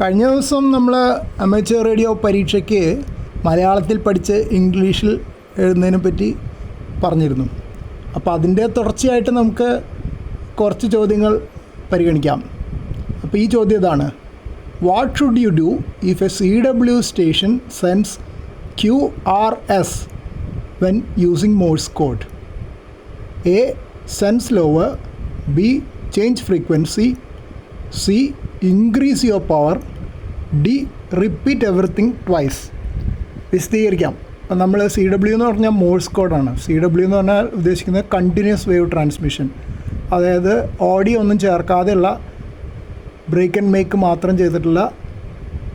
കഴിഞ്ഞ ദിവസം നമ്മൾ അമേച്ചർ റേഡിയോ പരീക്ഷയ്ക്ക് മലയാളത്തിൽ പഠിച്ച് ഇംഗ്ലീഷിൽ എഴുതുന്നതിനെ പറ്റി പറഞ്ഞിരുന്നു. അപ്പോൾ അതിന്റെ തുടർച്ചയായിട്ട് നമുക്ക് കുറച്ച് ചോദ്യങ്ങൾ പരിഗണിക്കാം. അപ്പോൾ ഈ ചോദ്യം ഇതാണ്. What should you do if a C W station sends Q R S when using Morse code A sends lower B change frequency C increase your power D repeat everything twice വിശദീകരിക്കാം. അപ്പം നമ്മൾ C W എന്ന് പറഞ്ഞാൽ Morse കോഡാണ് C W എന്ന് പറഞ്ഞാൽ ഉദ്ദേശിക്കുന്നത് continuous wave transmission അതായത് ഓഡിയോ ഒന്നും ചേർക്കാതെയുള്ള ബ്രേക്ക് ആൻഡ് മേക്ക് മാത്രം ചെയ്തിട്ടുള്ള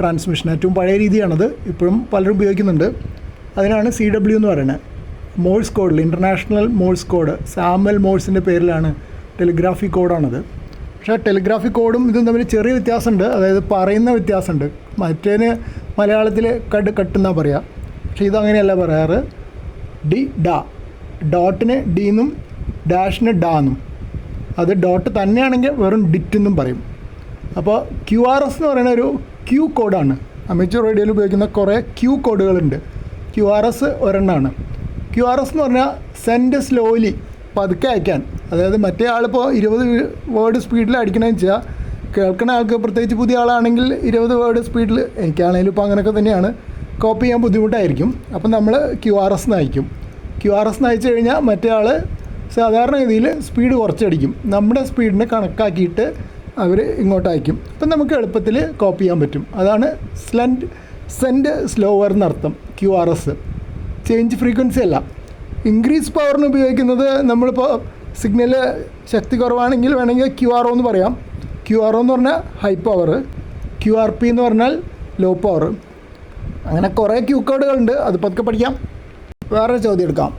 ട്രാൻസ്മിഷൻ ഏറ്റവും പഴയ രീതിയാണത്. ഇപ്പോഴും പലരും ഉപയോഗിക്കുന്നുണ്ട്. അതിനാണ് സി ഡബ്ല്യു എന്ന് പറയുന്നത്. മോഴ്സ് കോഡിൽ ഇന്റർനാഷണൽ മോഴ്സ് കോഡ് സാമൽ മോഴ്സിന്റെ പേരിലാണ് ടെലിഗ്രാഫി കോഡാണത് പക്ഷേ ടെലിഗ്രാഫി കോഡും ഇതും തമ്മിൽ ചെറിയ വ്യത്യാസമുണ്ട്. അതായത് പറയുന്ന വ്യത്യാസമുണ്ട്. മറ്റേന് മലയാളത്തിൽ കട്ട് കട്ടെന്നാണ് പറയുക പക്ഷേ ഇതങ്ങനെയല്ല പറയാറ്. ഡി ഡാ. ഡോട്ടിന് ഡി എന്നും ഡാഷിന് ഡാ എന്നും അത് ഡോട്ട് തന്നെയാണെങ്കിൽ വെറും ഡിറ്റ് എന്നും പറയും. അപ്പോൾ ക്യു ആർ എസ് എന്ന് പറയുന്ന ഒരു ക്യൂ കോഡാണ്. അമേച്ചർ റേഡിയോയിൽ ഉപയോഗിക്കുന്ന കുറേ ക്യൂ കോഡുകളുണ്ട്. ക്യു ആർ എസ് ഒരെണ്ണമാണ് ക്യു ആർ എസ് എന്ന് പറഞ്ഞാൽ സെൻഡ് സ്ലോലി പതുക്കെ അയക്കാൻ. അതായത് മറ്റേ ആളിപ്പോൾ ഇരുപത് വേർഡ് സ്പീഡിൽ അടിക്കണമെന്ന് വെച്ചാൽ കേൾക്കുന്ന ആൾക്ക് പ്രത്യേകിച്ച് പുതിയ ആളാണെങ്കിൽ ഇരുപത് വേർഡ് സ്പീഡിൽ എനിക്കാണെങ്കിലും ഇപ്പോൾ അങ്ങനെയൊക്കെ തന്നെയാണ് കോപ്പി ചെയ്യാൻ ബുദ്ധിമുട്ടായിരിക്കും. അപ്പം നമ്മൾ ക്യു ആർ എസ് നയിക്കും. ക്യു ആർ എസ് നയിച്ചു കഴിഞ്ഞാൽ മറ്റേ ആൾ സാധാരണ രീതിയിൽ സ്പീഡ് കുറച്ചടിക്കും. നമ്മുടെ സ്പീഡിനെ കണക്കാക്കിയിട്ട് അവർ ഇങ്ങോട്ട് അയക്കും. അപ്പം നമുക്ക് എളുപ്പത്തിൽ കോപ്പി ചെയ്യാൻ പറ്റും. അതാണ് സ്ലെൻഡ് സെൻഡ് സ്ലോവർ എന്നർത്ഥം Q R S change frequency അല്ല. ഇൻക്രീസ് പവറിന് ഉപയോഗിക്കുന്നത് നമ്മളിപ്പോൾ സിഗ്നൽ ശക്തി കുറവാണെങ്കിൽ വേണമെങ്കിൽ ക്യു ആർ ഒ എന്ന് പറയാം. ക്യു ആർ ഒ എന്ന് പറഞ്ഞാൽ high power Q R P എന്ന് പറഞ്ഞാൽ ലോ പവർ അങ്ങനെ കുറേ ക്യൂ കോഡുകളുണ്ട് അത് പതുക്കെ പഠിക്കാം. വേറെ ചോദ്യം എടുക്കാം.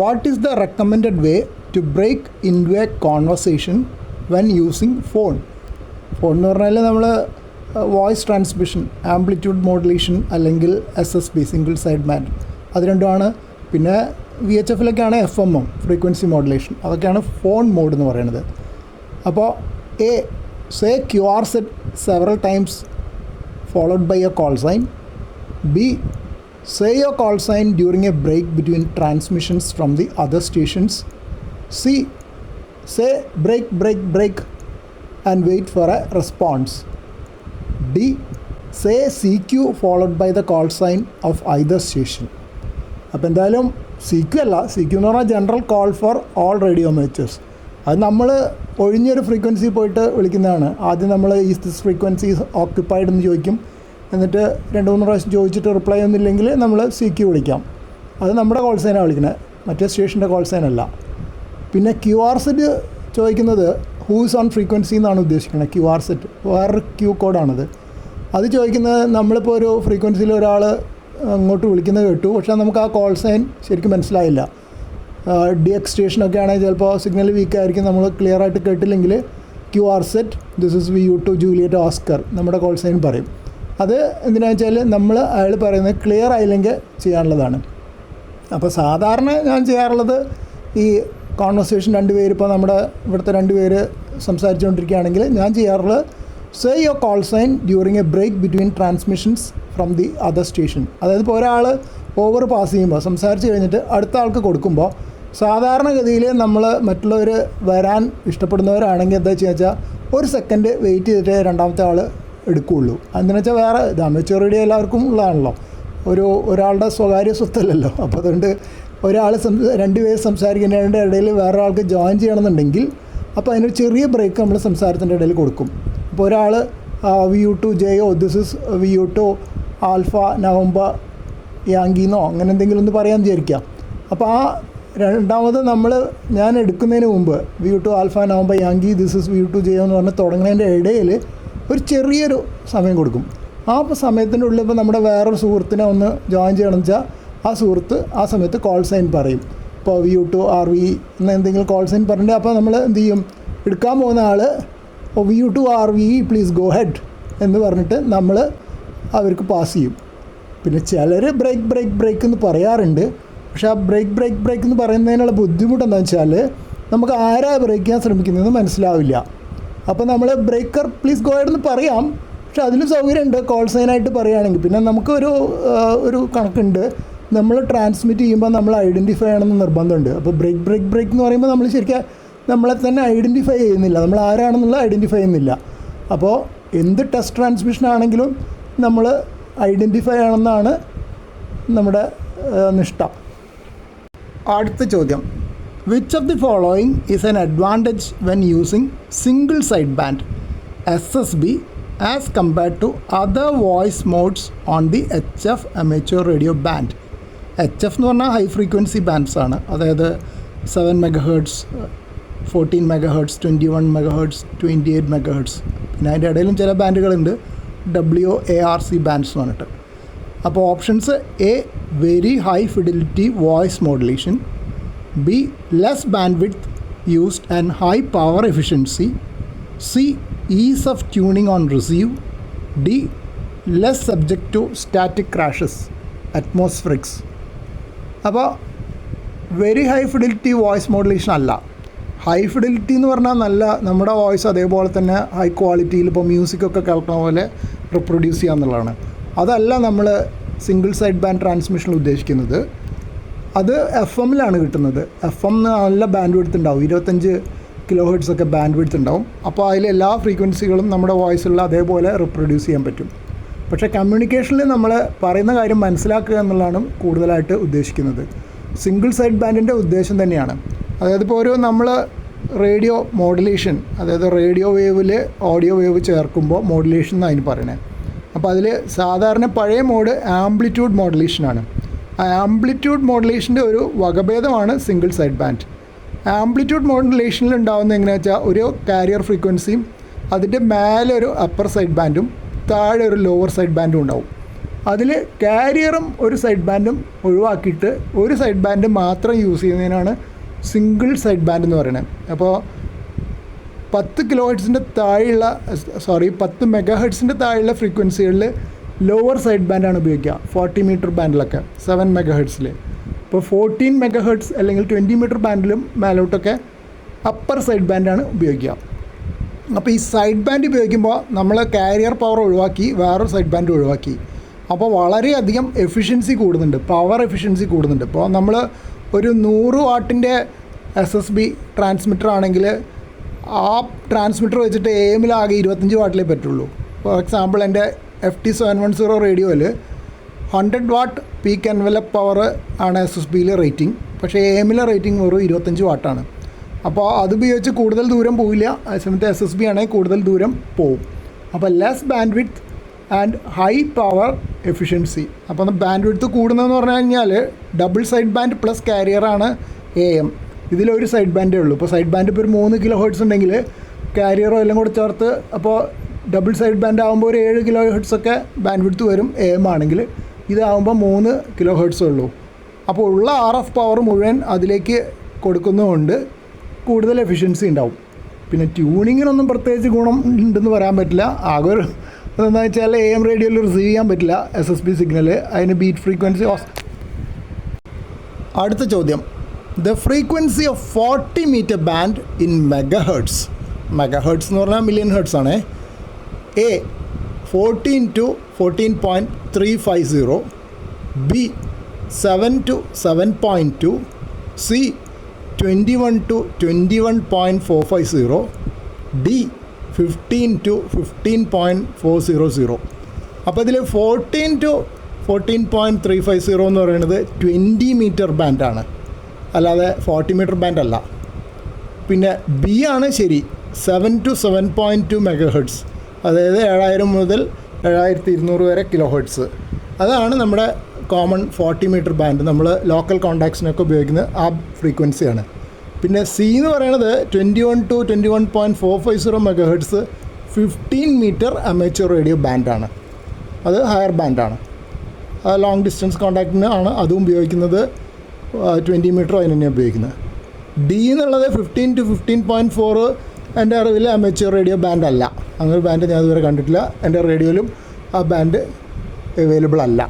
What is the recommended way to break in a conversation when using phone phone എന്ന് പറഞ്ഞാൽ നമ്മൾ വോയിസ് ട്രാൻസ്മിഷൻ ആംപ്ലിറ്റ്യൂഡ് മോഡുലേഷൻ അല്ലെങ്കിൽ S S B single side മാൻ അത് രണ്ടുമാണ്. പിന്നെ V H എഫിലൊക്കെയാണ് F M M frequency modulation അതൊക്കെയാണ് ഫോൺ മോഡ് എന്ന് പറയുന്നത് അപ്പോൾ A say Q R Z several times followed by a call sign B say your call sign during a break between transmissions from the other stations. C. Say break, break, break and wait for a response. D. Say CQ followed by the call sign of either station. അപ്പോൾ എന്തായാലും C Q അല്ല C Q എന്ന് പറഞ്ഞാൽ general call for all radio amateurs അത് നമ്മൾ ഒഴിഞ്ഞൊരു frequency പോയിട്ട് വിളിക്കുന്നതാണ്. ആദ്യം നമ്മൾ ഈ ദിസ് ഫ്രീക്വൻസി ഓക്യുപ്പൈഡ് എന്ന് ചോദിക്കും. എന്നിട്ട് രണ്ട് മൂന്ന് പ്രാവശ്യം ചോദിച്ചിട്ട് റിപ്ലൈ ഒന്നുമില്ലെങ്കിൽ നമ്മൾ സി ക്യു വിളിക്കാം. അത് നമ്മുടെ കോൾ സൈനാണ് വിളിക്കുന്നത് മറ്റേ സ്റ്റേഷന്റെ കോൾ സൈൻ അല്ല. പിന്നെ ക്യു ആർ സെറ്റ് ചോദിക്കുന്നത് ഹൂസ് ഓൺ ഫ്രീക്വൻസി എന്നാണ് ഉദ്ദേശിക്കുന്നത് ക്യു ആർ സെറ്റ് വേറൊരു ക്യൂ കോഡാണത് അത് ചോദിക്കുന്നത് നമ്മളിപ്പോൾ ഒരു ഫ്രീക്വൻസിയിൽ ഒരാൾ അങ്ങോട്ട് വിളിക്കുന്നത് കേട്ടു. പക്ഷേ നമുക്ക് ആ കോൾ സൈൻ ശരിക്കും മനസ്സിലായില്ല. ഡി എക്സ് സ്റ്റേഷനൊക്കെ ആണെങ്കിൽ ചിലപ്പോൾ സിഗ്നൽ വീക്ക് ആയിരിക്കും. നമ്മൾ ക്ലിയർ ആയിട്ട് കേട്ടില്ലെങ്കിൽ Q R Z this is V U two Juliet Oscar നമ്മുടെ കോൾ സൈൻ പറയും. അത് എന്തിനാണെന്ന് വെച്ചാൽ നമ്മൾ അയാൾ പറയുന്നത് ക്ലിയർ ആയില്ലെങ്കിൽ ചെയ്യാനുള്ളതാണ്. അപ്പോൾ സാധാരണ ഞാൻ ചെയ്യാറുള്ളത് ഈ കോൺവെർസേഷൻ രണ്ട് പേര് ഇപ്പോൾ നമ്മുടെ ഇവിടുത്തെ രണ്ട് പേര് സംസാരിച്ചുകൊണ്ടിരിക്കുകയാണെങ്കിൽ ഞാൻ ചെയ്യാറുള്ളത് say your call sign during a break between transmissions from the other station അതായത് ഇപ്പോൾ ഒരാൾ ഓവർ പാസ് ചെയ്യുമ്പോൾ സംസാരിച്ച് കഴിഞ്ഞിട്ട് അടുത്ത ആൾക്ക് കൊടുക്കുമ്പോൾ സാധാരണഗതിയിൽ നമ്മൾ മറ്റുള്ളവർ വരാൻ ഇഷ്ടപ്പെടുന്നവരാണെങ്കിൽ എന്താ വെച്ച് വെച്ചാൽ ഒരു സെക്കൻഡ് വെയിറ്റ് ചെയ്തിട്ട് രണ്ടാമത്തെ ആൾ എടുക്കുകയുള്ളൂ അതെന്ന് വെച്ചാൽ വേറെ ഇത് അമേച്ചോറിറ്റി എല്ലാവർക്കും ഉള്ളതാണല്ലോ. ഒരു ഒരാളുടെ സ്വകാര്യ സ്വത്തല്ലല്ലോ. അപ്പോൾ അതുകൊണ്ട് ഒരാൾ രണ്ട് പേര് സംസാരിക്കുന്നതിന്റെ ഇടയിൽ വേറൊരാൾക്ക് ജോയിൻ ചെയ്യണമെന്നുണ്ടെങ്കിൽ അപ്പോൾ അതിനൊരു ചെറിയ ബ്രേക്ക് നമ്മൾ സംസാരത്തിന്റെ ഇടയിൽ കൊടുക്കും. അപ്പോൾ ഒരാൾ V U two J O this is V U two alpha November യാങ്കിന്നോ അങ്ങനെ എന്തെങ്കിലും ഒന്ന് പറയാൻ വിചാരിക്കാം. അപ്പോൾ ആ രണ്ടാമത് നമ്മൾ ഞാൻ എടുക്കുന്നതിന് മുമ്പ് V U two alpha November Yankee this is V U two J എന്ന് പറഞ്ഞ് തുടങ്ങുന്നതിന്റെ ഇടയിൽ ഒരു ചെറിയൊരു സമയം കൊടുക്കും. ആ സമയത്തിന്റെ ഉള്ളിൽ ഇപ്പോൾ നമ്മുടെ വേറൊരു സുഹൃത്തിനെ ഒന്ന് ജോയിൻ ചെയ്യണം വെച്ചാൽ ആ സുഹൃത്ത് ആ സമയത്ത് കോൾ സൈൻ പറയും. ഇപ്പോൾ V U two R V എന്ന എന്തെങ്കിലും കോൾ സൈൻ പറഞ്ഞിട്ട് അപ്പോൾ നമ്മൾ എന്ത് ചെയ്യും? എടുക്കാൻ പോകുന്ന ആൾ U two R V please go ahead എന്ന് പറഞ്ഞിട്ട് നമ്മൾ അവർക്ക് പാസ് ചെയ്യും. പിന്നെ ചിലർ ബ്രേക്ക് ബ്രേക്ക് ബ്രേക്ക് എന്ന് പറയാറുണ്ട്. പക്ഷേ ആ ബ്രേക്ക് ബ്രേക്ക് ബ്രേക്ക് എന്ന് പറയുന്നതിനുള്ള ബുദ്ധിമുട്ട് എന്താണെന്ന് വെച്ചാൽ നമുക്ക് ആരാ ബ്രേക്ക് ചെയ്യാൻ ശ്രമിക്കുന്നതെന്ന് മനസ്സിലാവില്ല. അപ്പോൾ നമ്മൾ ബ്രേക്കർ പ്ലീസ് ഗോ എന്ന് പറയാം. പക്ഷെ അതിലും സൗകര്യമുണ്ട്. കോൾ സൈനായിട്ട് പറയുകയാണെങ്കിൽ. പിന്നെ നമുക്കൊരു ഒരു കണക്കുണ്ട്. നമ്മൾ ട്രാൻസ്മിറ്റ് ചെയ്യുമ്പോൾ നമ്മൾ ഐഡന്റിഫൈ ചെയ്യണമെന്ന് നിർബന്ധമുണ്ട്. അപ്പോൾ ബ്രേക്ക് ബ്രേക്ക് ബ്രേക്ക് എന്ന് പറയുമ്പോൾ നമ്മൾ ശരിക്കും നമ്മളെ തന്നെ ഐഡന്റിഫൈ ചെയ്യുന്നില്ല. നമ്മൾ ആരാണെന്നുള്ള ഐഡന്റിഫൈ ചെയ്യുന്നില്ല. അപ്പോൾ എന്ത് ടെസ്റ്റ് ട്രാൻസ്മിഷൻ ആണെങ്കിലും നമ്മൾ ഐഡന്റിഫൈ ആണെന്നാണ് നമ്മുടെ നിഷ്ഠ. അടുത്ത ചോദ്യം. Which of the following is an advantage when using single sideband S S B as compared to other voice modes on the H F amateur radio band H F എന്ന് പറഞ്ഞാൽ high frequency bands ആണ്. അതായത് seven megahertz fourteen megahertz twenty one megahertz twenty eight megahertz പിന്നെ അതിന്റെ ഇടയിലും ചില ബാൻഡുകളുണ്ട്. W A R C bands എന്ന് പറഞ്ഞിട്ട്. അപ്പോൾ options A very high fidelity voice modulation B less bandwidth used and high power efficiency C ease of tuning on receive D less subject to static crashes atmospherics അപ്പോൾ very high fidelity voice modulation അല്ല. High fidelity എന്ന് പറഞ്ഞാൽ നല്ല നമ്മുടെ voice അതേപോലെ തന്നെ high ക്വാളിറ്റിയിൽ ഇപ്പോൾ മ്യൂസിക്കൊക്കെ കേൾക്കുന്ന പോലെ റിപ്രൊഡ്യൂസ് ചെയ്യുക എന്നുള്ളതാണ്. അതല്ല നമ്മൾ സിംഗിൾ സൈഡ് ബാൻഡ് ട്രാൻസ്മിഷൻ ഉദ്ദേശിക്കുന്നത്. അത് എഫ് എമ്മിലാണ് കിട്ടുന്നത്. എഫ് എം നല്ല ബാൻഡ് വിഡ്ത്ത് ഉണ്ടാവും ഇരുപത്തഞ്ച് കിലോ ഹെഡ്സ് ഒക്കെ ബാൻഡ് വിഡ്ത്ത് ഉണ്ടാവും അപ്പോൾ അതിലെ എല്ലാ ഫ്രീക്വൻസികളും നമ്മുടെ വോയിസുള്ള അതേപോലെ റിപ്രൊഡ്യൂസ് ചെയ്യാൻ പറ്റും. പക്ഷേ കമ്മ്യൂണിക്കേഷനിൽ നമ്മൾ പറയുന്ന കാര്യം മനസ്സിലാക്കുക എന്നുള്ളതാണ് കൂടുതലായിട്ട് ഉദ്ദേശിക്കുന്നത്. സിംഗിൾ സൈഡ് ബാൻഡിന്റെ ഉദ്ദേശം തന്നെയാണ്. അതായത് ഇപ്പോൾ ഒരു നമ്മൾ റേഡിയോ മോഡുലേഷൻ അതായത് റേഡിയോ വേവിൽ ഓഡിയോ വേവ് ചേർക്കുമ്പോൾ മോഡുലേഷൻ എന്നാണ് അതിന് പറയുന്നത് അപ്പോൾ അതിൽ സാധാരണ പഴയ മോഡ് ആംപ്ലിറ്റ്യൂഡ് മോഡുലേഷനാണ് ആ ആംപ്ലിറ്റ്യൂഡ് മോഡുലേഷന്റെ ഒരു വകഭേദമാണ് സിംഗിൾ സൈഡ് ബാൻഡ്. ആംപ്ലിറ്റ്യൂഡ് മോഡുലേഷനിൽ ഉണ്ടാകുന്ന എങ്ങനെയാണെന്ന് വെച്ചാൽ ഒരു കാരിയർ ഫ്രീക്വൻസിയും അതിന്റെ മേലെ ഒരു അപ്പർ സൈഡ് ബാൻഡും താഴെ ഒരു ലോവർ സൈഡ് ബാൻഡും ഉണ്ടാവും. അതിൽ കാരിയറും ഒരു സൈഡ് ബാൻഡും ഒഴിവാക്കിയിട്ട് ഒരു സൈഡ് ബാൻഡ് മാത്രം യൂസ് ചെയ്യുന്നതിനാണ് സിംഗിൾ സൈഡ് ബാൻഡ് എന്ന് പറയുന്നത് അപ്പോൾ പത്ത് കിലോ ഹെഡ്സിന്റെ താഴെയുള്ള സോറി പത്ത് മെഗാ ഹെഡ്സിന്റെ താഴെയുള്ള ഫ്രീക്വൻസികളിൽ ലോവർ സൈഡ് ബാൻഡാണ് ഉപയോഗിക്കുക. ഫോർട്ടി മീറ്റർ ബാൻഡിലൊക്കെ സെവൻ മെഗാ ഹെഡ്സിൽ ഇപ്പോൾ ഫോർട്ടീൻ മെഗാ ഹെഡ്സ് അല്ലെങ്കിൽ ട്വന്റി മീറ്റർ ബാൻഡിലും മേലോട്ടൊക്കെ അപ്പർ സൈഡ് ബാൻഡാണ് ഉപയോഗിക്കുക. അപ്പോൾ ഈ സൈഡ് ബാൻഡ് ഉപയോഗിക്കുമ്പോൾ നമ്മൾ കാരിയർ പവർ ഒഴിവാക്കി വേറൊരു സൈഡ് ബാൻഡ് ഒഴിവാക്കി. അപ്പോൾ വളരെയധികം എഫിഷ്യൻസി കൂടുന്നുണ്ട് പവർ എഫിഷ്യൻസി കൂടുന്നുണ്ട്. ഇപ്പോൾ നമ്മൾ ഒരു നൂറ് വാട്ടിന്റെ എസ് എസ് ബി ട്രാൻസ്മിറ്റർ ആണെങ്കിൽ ആ ട്രാൻസ്മിറ്റർ വെച്ചിട്ട് എ എമ്മിലാകെ ഇരുപത്തഞ്ച് വാട്ടിലേ പറ്റുള്ളൂ. ഫോർ എക്സാമ്പിൾ എന്റെ F T seven one zero റേഡിയോയിൽ hundred watt peak envelope power ആണ് എസ് എസ് ബിയിലെ റേറ്റിംഗ് പക്ഷേ എ എമ്മിലെ റേറ്റിംഗ് വെറും ഇരുപത്തഞ്ച് വാട്ടാണ്. അപ്പോൾ അത് ഉപയോഗിച്ച് കൂടുതൽ ദൂരം പോവില്ല. അതേസമയത്ത് എസ് എസ് ബി ആണെങ്കിൽ കൂടുതൽ ദൂരം പോവും. അപ്പോൾ less bandwidth and high power efficiency അപ്പോൾ ബാൻഡ് വിഡ്ത്ത് കൂടുന്നതെന്ന് പറഞ്ഞു കഴിഞ്ഞാൽ ഡബിൾ സൈഡ് ബാൻഡ് പ്ലസ് കാരിയറാണ് എ എം ഇതിലൊരു സൈഡ് ബാൻഡേ ഉള്ളൂ. ഇപ്പോൾ സൈഡ് ബാൻഡ് ഇപ്പോൾ ഒരു മൂന്ന് കിലോ ഹെർട്സ് ഉണ്ടെങ്കിൽ കാരിയറോ എല്ലാം കൂടെ ചേർത്ത് അപ്പോൾ ഡബിൾ സൈഡ് ബാൻഡ് ആകുമ്പോൾ ഒരു ഏഴ് കിലോ ഹെർട്സ് ഒക്കെ ബാൻഡ് വിഡ്ത്ത് വരും എ എം ആണെങ്കിൽ. ഇതാകുമ്പോൾ മൂന്ന് കിലോ ഹെർട്സ് ഉള്ളൂ. അപ്പോൾ ഉള്ള ആർ എഫ് പവർ മുഴുവൻ അതിലേക്ക് കൊടുക്കുന്നതുകൊണ്ട് കൂടുതൽ എഫിഷ്യൻസി ഉണ്ടാവും. പിന്നെ ട്യൂണിങ്ങിനൊന്നും പ്രത്യേകിച്ച് ഗുണം ഉണ്ടെന്ന് പറയാൻ പറ്റില്ല. ആകെ ഒരു എന്താ വെച്ചാൽ എ എം റേഡിയോയിൽ റിസീവ് ചെയ്യാൻ പറ്റില്ല എസ് എസ് ബി സിഗ്നൽ അതിന് ബീറ്റ് ഫ്രീക്വൻസി അടുത്ത ചോദ്യം. The frequency of forty metre band in megahertz megahertz എന്ന് പറഞ്ഞാൽ മില്യൺ ഹേർട്സ് ആണ്. A fourteen to fourteen point three five zero B seven to seven point two C twenty one to twenty one point four five zero D fifteen to fifteen point four zero zero അപ്പോൾ ഇതിൽ fourteen to fourteen point three five zero എന്ന് പറയുന്നത് twenty metre ബാൻഡാണ് അല്ലാതെ forty metre band അല്ല. പിന്നെ B ആണ് ശരി seven to seven point two megahertz അതായത് ഏഴായിരം മുതൽ ഏഴായിരത്തി ഇരുന്നൂറ് വരെ കിലോ ഹെഡ്സ് അതാണ് നമ്മുടെ കോമൺ ഫോർട്ടി മീറ്റർ ബാൻഡ് നമ്മൾ ലോക്കൽ കോണ്ടാക്ട്സിനൊക്കെ ഉപയോഗിക്കുന്ന ആ ഫ്രീക്വൻസിയാണ് പിന്നെ സി എന്ന് പറയുന്നത് twenty one two twenty one point four five zero mega hertz fifteen metre amateur radio ബാൻഡാണ് അത് ഹയർ ബാൻഡാണ് ലോങ് ഡിസ്റ്റൻസ് കോണ്ടാക്റ്റിന് ആണ് അതും ഉപയോഗിക്കുന്നത്. ട്വന്റി മീറ്റർ അതിന് തന്നെ ഉപയോഗിക്കുന്നത്. ഡി എന്നുള്ളത് fifteen to fifteen point four എന്റെ അറിവിൽ അമേച്ചർ റേഡിയോ ബാൻഡ് അല്ല. അങ്ങനെ ബാൻഡ് ഞാൻ ഇതുവരെ കണ്ടിട്ടില്ല. എന്റെ റേഡിയോയിലും ആ ബാൻഡ് അവൈലബിൾ അല്ല.